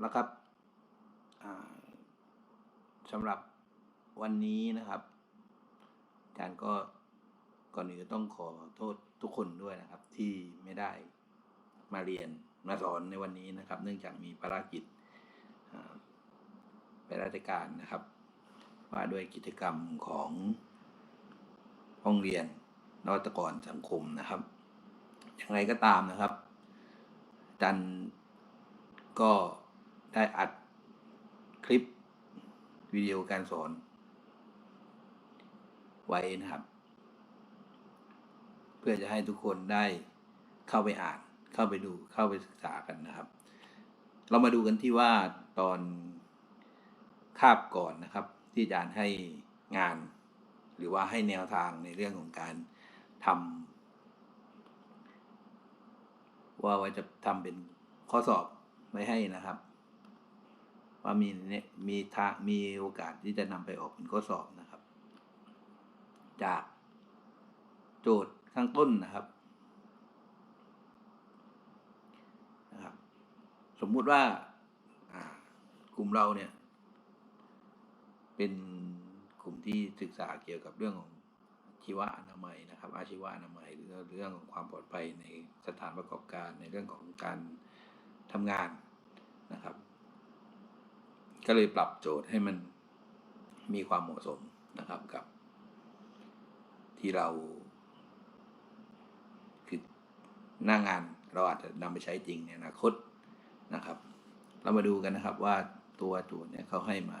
แล้วครับสำหรับวันนี้นะครับอาจารย์ก็ก่อนอื่นจะต้องขอโทษทุกคนด้วยนะครับ ที่ไม่ได้มาเรียนมาสอนในวันนี้นะครับ เนื่องจากมีภารกิจไปราชการนะครับ ว่าด้วยกิจกรรมของห้องเรียนนวัตกรสังคมนะครับ อย่างไรก็ตามนะครับจารย์ก็ ได้อัดคลิปวิดีโอการสอน ไว้นะครับ เพื่อจะให้ทุกคนได้เข้าไปอ่าน เข้าไปดูเข้าไปศึกษากันนะครับ เรามาดูกันที่ว่าตอนคาบก่อนนะครับ ที่อาจารย์ให้งาน หรือว่าให้แนวทางในเรื่องของการทำว่าว่าจะทำเป็นข้อสอบไว้ให้นะครับ ว่ามีเนี่ยมีทามีโอกาสที่จะนำไปออกเป็นข้อสอบนะครับ จากโจทย์ข้างต้นนะครับนะครับ สมมุติว่าอ่ากลุ่มเราเนี่ย เป็นกลุ่มที่ศึกษาเกี่ยวกับเรื่องของชีวะอนามัยนะครับ อาชีวะอนามัยหรือเรื่องของความปลอดภัยในสถานประกอบการในเรื่องของการทำงานนะครับ ก็เลยปรับโจทย์ให้มันมีความเหมาะสมนะครับกับ ที่เรา คือหน้างานเราอาจจะนำไปใช้จริงในอนาคตนะครับ เรามาดูกันนะครับว่าตัวโจทย์เนี่ยเขาให้มา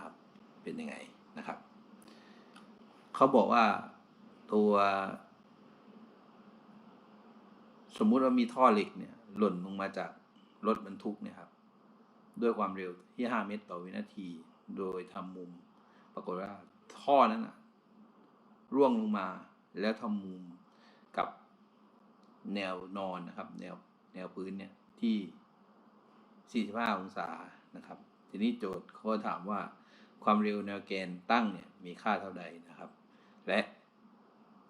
เป็นยังไงนะครับ เขาบอกว่าตัว สมมุติว่ามีท่อเหล็กเนี่ย หล่นลงมาจากรถบรรทุกเนี่ยครับ ด้วยความเร็วที่ 5 เมตรต่อวินาที โดยทำมุม ปรากฏว่าท่อนั้นนะร่วงลงมาแล้วทำมุมกับแนวนอนนะครับ แนวแนวพื้นเนี่ยที่ 45 องศานะครับ ทีนี้โจทย์เขาก็ถามว่าความเร็วแนวแกนตั้งเนี่ยมีค่าเท่าใดนะครับ และ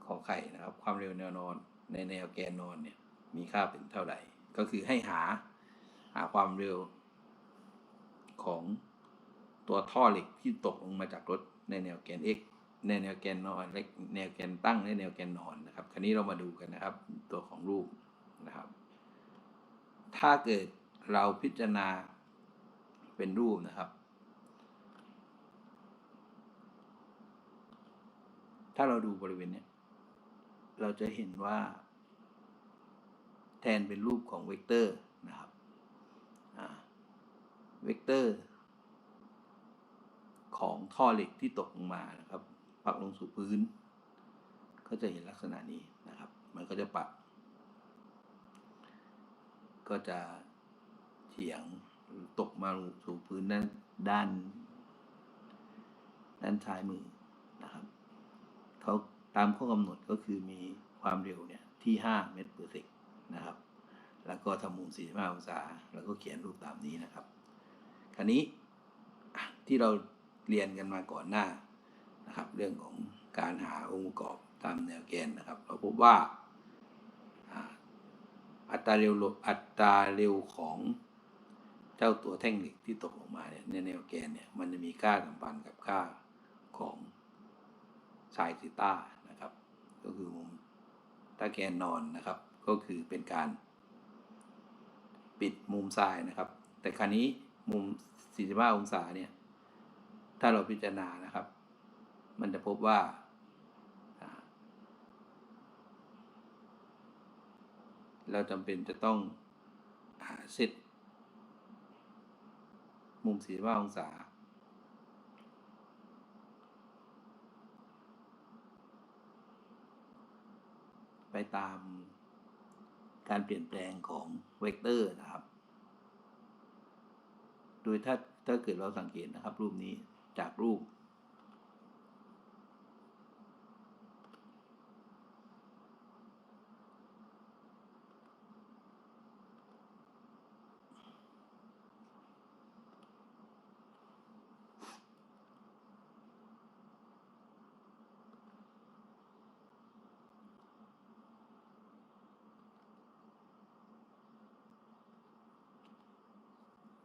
ขอไข่นะครับความเร็วแนวนอนในแนวแกนนอนเนี่ยมีค่าเป็นเท่าใดก็คือให้หาหาความเร็ว ของตัวท่อเหล็กที่ตกลงมาจากรถในแนวแกน x ในแนวแกนนอนและแนวแกนตั้งในแนวแกนนอนนะครับ คราวนี้เรามาดูกันนะครับ ตัวของรูปนะครับ ถ้าเกิดเราพิจารณาเป็นรูปนะครับ ถ้าเราดูบริเวณนี้เราจะเห็นว่า แทนเป็นรูปของเวกเตอร์ เวกเตอร์ ของท่อเหล็กที่ตกลงมานะครับ ปักลงสู่พื้น ก็จะเห็นลักษณะนี้นะครับ มันก็จะปัก ก็จะเฉียงตกมาสู่พื้นด้านด้านด้านซ้ายมือนะครับเขาตามข้อกำหนดก็คือมีความเร็วเนี่ยที่ 5 เมตร per sec นะครับ แล้วก็ทำมุม45องศา แล้วก็เขียนรูปตามนี้นะครับ คราวนี้ที่เราเรียนกันมาก่อนหน้านะครับ เรื่องของการหาองค์ประกอบตามแนวแกนนะครับ เราพบว่าอัตราเร็วอัตราเร็วของเจ้าตัวแท่งเหล็กที่ตกลงมาเนี่ยในแนวแกนเนี่ยมันจะมีค่าสัมพันธ์กับค่าของไซน์ซิต้านะครับ ก็คือมุมถ้าแกนนอนนะครับ ก็คือเป็นการปิดมุมซ้ายนะครับ แต่คราวนี้ มุม 45 องศาเนี่ย ถ้าเราพิจารณานะครับ มันจะพบว่า เราจำเป็นจะต้องเซตมุม 45 องศา ไปตามการเปลี่ยนแปลงของเวกเตอร์นะครับ โดยถ้าถ้าเกิดเราสังเกตนะครับ รูปนี้จากรูป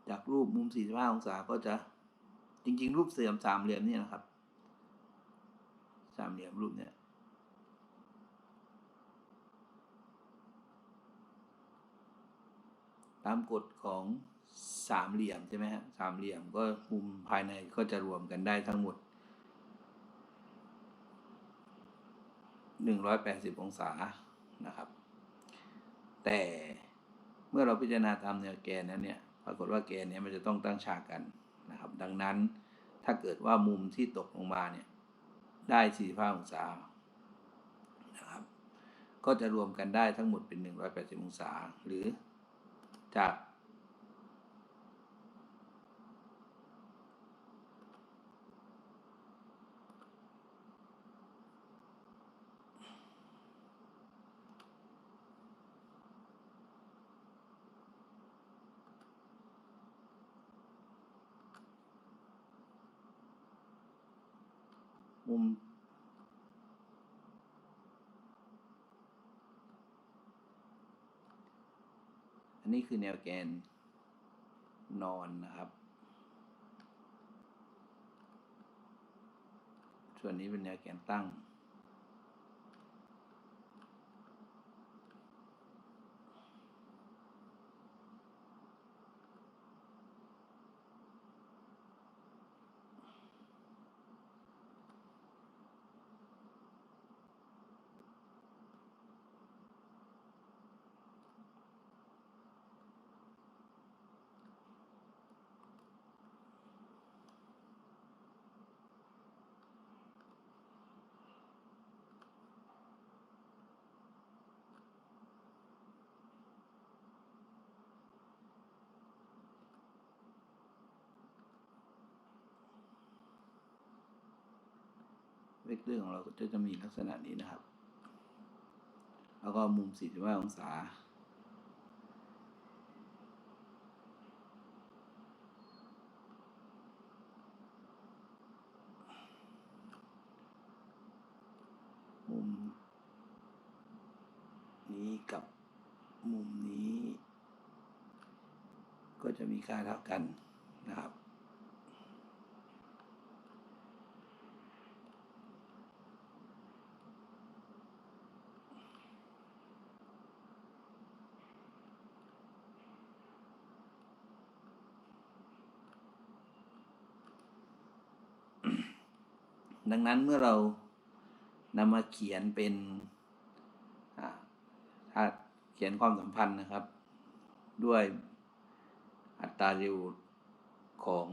จากรูปมุม 45 องศาก็จะจริง ๆ รูปเสื่อมสามเหลี่ยมเนี่ยนะครับ สามเหลี่ยมรูปเนี่ย ตามกฎของสามเหลี่ยมใช่ไหมฮะสามเหลี่ยมก็มุมภายในก็จะรวมกันได้ทั้งหมด 180 องศานะครับ แต่เมื่อเราพิจารณาตามแนวแกนนั้นเนี่ย ปรากฏว่าแกนเนี้มันจะต้องตั้งฉากกันนะครับ ดังนั้นถ้าเกิดว่ามุมที่ตกลงมาเนี่ยได้45องศานะครับ ก็จะรวมกันได้ทั้งหมดเป็น 180 องศา หรือจาก มุม อันนี้คือแนวแกนนอนนะครับ ส่วนนี้เป็นแนวแกนตั้ง เวกเตอร์ของเราก็จะมีลักษณะนี้นะครับ แล้วก็มุม 45 องศา มุม นี้กับมุมนี้ ก็จะมีค่าเท่ากันนะครับ ดังนั้นเมื่อเรานำมาเขียนเป็นถ้าเขียนความสัมพันธ์นะครับ ด้วยอัตราเร็วของ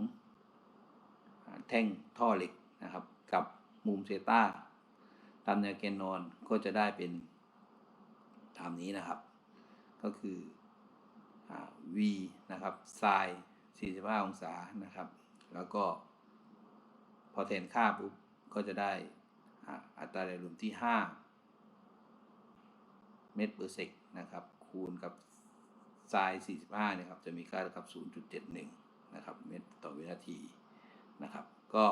อแท่งท่อเหล็กนะครับ กับมุมเซต้าตามแนวแกนนอนก็จะได้เป็นตามนี้นะครับ ก็คืออ v นะครับไซน์45 องศานะครับ แล้วก็พอแทนค่าปุ๊บ ก็จะได้อัตราแรงลมที่ 5 เมตรเปอร์เซกนะครับ คูณกับไซน์45เนี่ยครับ จะมีค่าเท่ากับ 0.71 นะครับ เมตรต่อวินาทีนะครับ ก็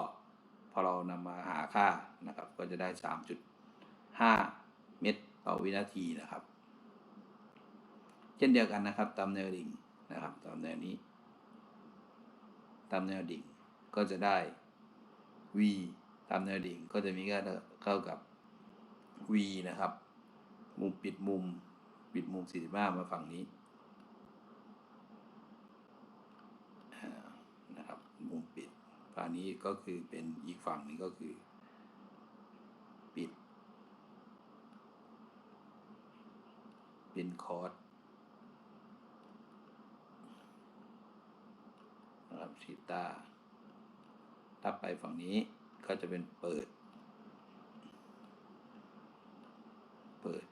พอเรานำมาหาค่านะครับ ก็จะได้ 3.5 เมตรต่อวินาทีนะครับ เช่นเดียวกันนะครับ ตามแนวดิ่งนะครับ ตามแนวนี้ ตามแนวดิ่งก็จะได้ v ตามแนวดิ่งก็จะมีค่าเข้ากับ v นะครับ มุมปิดมุม ปิดมุม 45 มาฝั่งนี้นะครับ มุมปิดฝั่งนี้ก็คือเป็นอีกฝั่งนี้ก็คือ ปิด เป็นคอร์สนะครับชีตาถ้าไปฝั่งนี้ ก็จะเป็นเปิด เปิด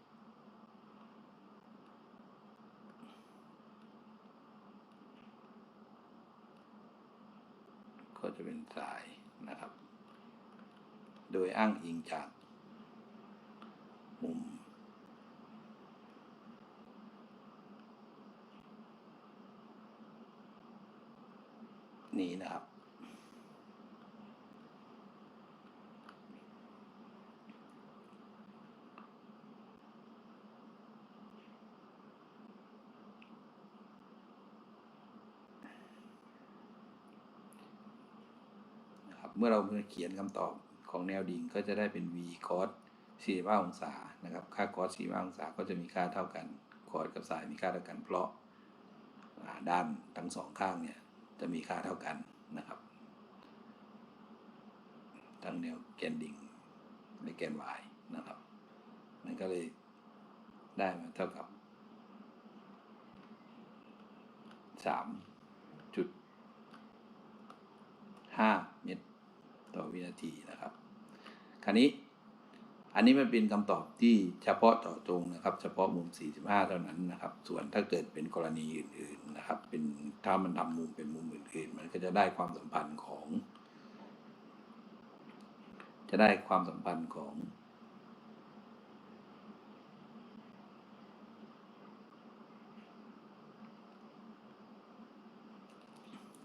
ก็จะเป็นสายนะครับ โดยอ้างอิงจาก มุมนี้นะครับ เมื่อเราเขียนคำตอบของแนวดิ่งก็จะได้เป็น v cos 45องศานะครับ ค่า cos 45องศาก็จะมีค่าเท่ากัน cos กับ sin มีค่าเท่ากัน เพราะด้านทั้งสองข้างเนี่ยจะมีค่าเท่ากันนะครับทั้งแนวแกนดิ่งและแกน y นะครับ มันก็เลยได้มาเท่ากับสามจุดห้าเมตร ต่อวินาทีนะครับ คราวนี้อันนี้มันเป็นคำตอบที่เฉพาะเจาะจงนะครับ เฉพาะมุม 45 เท่านั้นนะครับ ส่วนถ้าเกิดเป็นกรณีอื่น ๆนะครับ เป็นถ้ามันทำมุมเป็นมุมอื่นๆ มันก็จะได้ความสัมพันธ์ของ จะได้ความสัมพันธ์ของ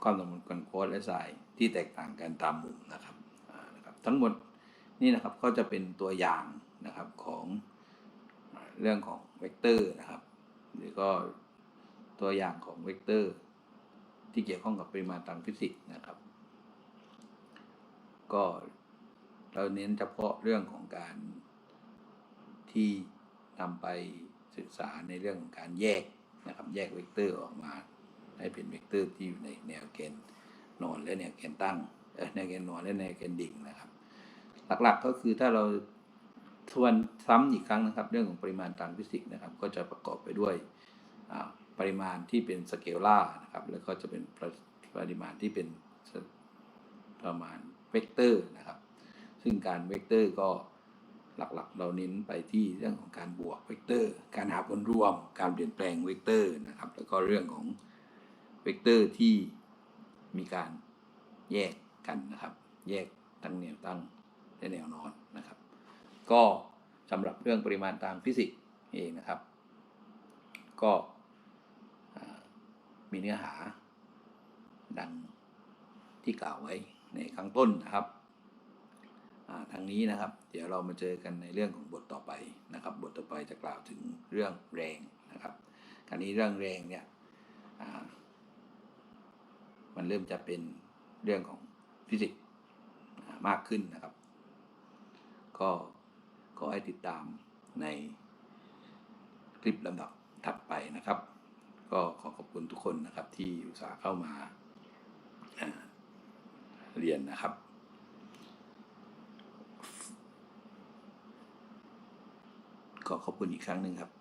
ความสมพันธ์กันโค้ดและสายที่แตกต่างกันตามมุมนะครับ ทั้งหมดนี่นะครับก็จะเป็นตัวอย่างนะครับของเรื่องของเวกเตอร์นะครับ หรือก็ตัวอย่างของเวกเตอร์ ที่เกี่ยวข้องกับปริมาณทางฟิสิกส์นะครับ ก็เราเน้นเฉพาะเรื่องของการที่นำไปศึกษาในเรื่องของการแยกนะครับแยกเวกเตอร์ออกมา ให้เป็นเวกเตอร์ที่อยู่ในแนวเกณฑ์นอนและแนวเกณฑ์ตั้ง เอ่อแกณฑ์นอนและแนวเกณฑ์ดิ่งนะครับ หลักๆก็คือถ้าเราทวนซ้ำอีกครั้งนะครับ เรื่องของปริมาณทางฟิสิกส์นะครับ ก็จะประกอบไปด้วยปริมาณที่เป็นสเกลล่าร์นะครับ แล้วก็จะเป็นปริปริมาณที่เป็นประมาณเวกเตอร์นะครับ ซึ่งการเวกเตอร์ก็หลักๆ เราเน้นไปที่เรื่องของการบวกเวกเตอร์ การหาผลรวม การเปลี่ยนแปลงเวกเตอร์นะครับ แล้วก็เรื่องของเวกเตอร์ที่มีการแยก กันนะครับ แยกทั้งแนวตั้งและแนวนอนนะครับ ก็สำหรับเรื่องปริมาณทางฟิสิกส์เองนะครับ ก็มีเนื้อหาดังที่กล่าวไว้ในข้างต้นนะครับทางนี้นะครับ เดี๋ยวเรามาเจอกันในเรื่องของบทต่อไปนะครับ บทต่อไปจะกล่าวถึงเรื่องแรงนะครับคราวนี้เรื่องแรงเนี่ยมันเริ่มจะเป็นเรื่องของ ฟิสิกส์มากขึ้นนะครับ ก็ขอให้ติดตามในคลิปลำดับถัดไปนะครับ ก็ขอขอบคุณทุกคนนะครับที่อุตส่าห์เข้ามาอ่าเรียนนะครับ ขอขอบคุณอีกครั้งหนึ่งครับ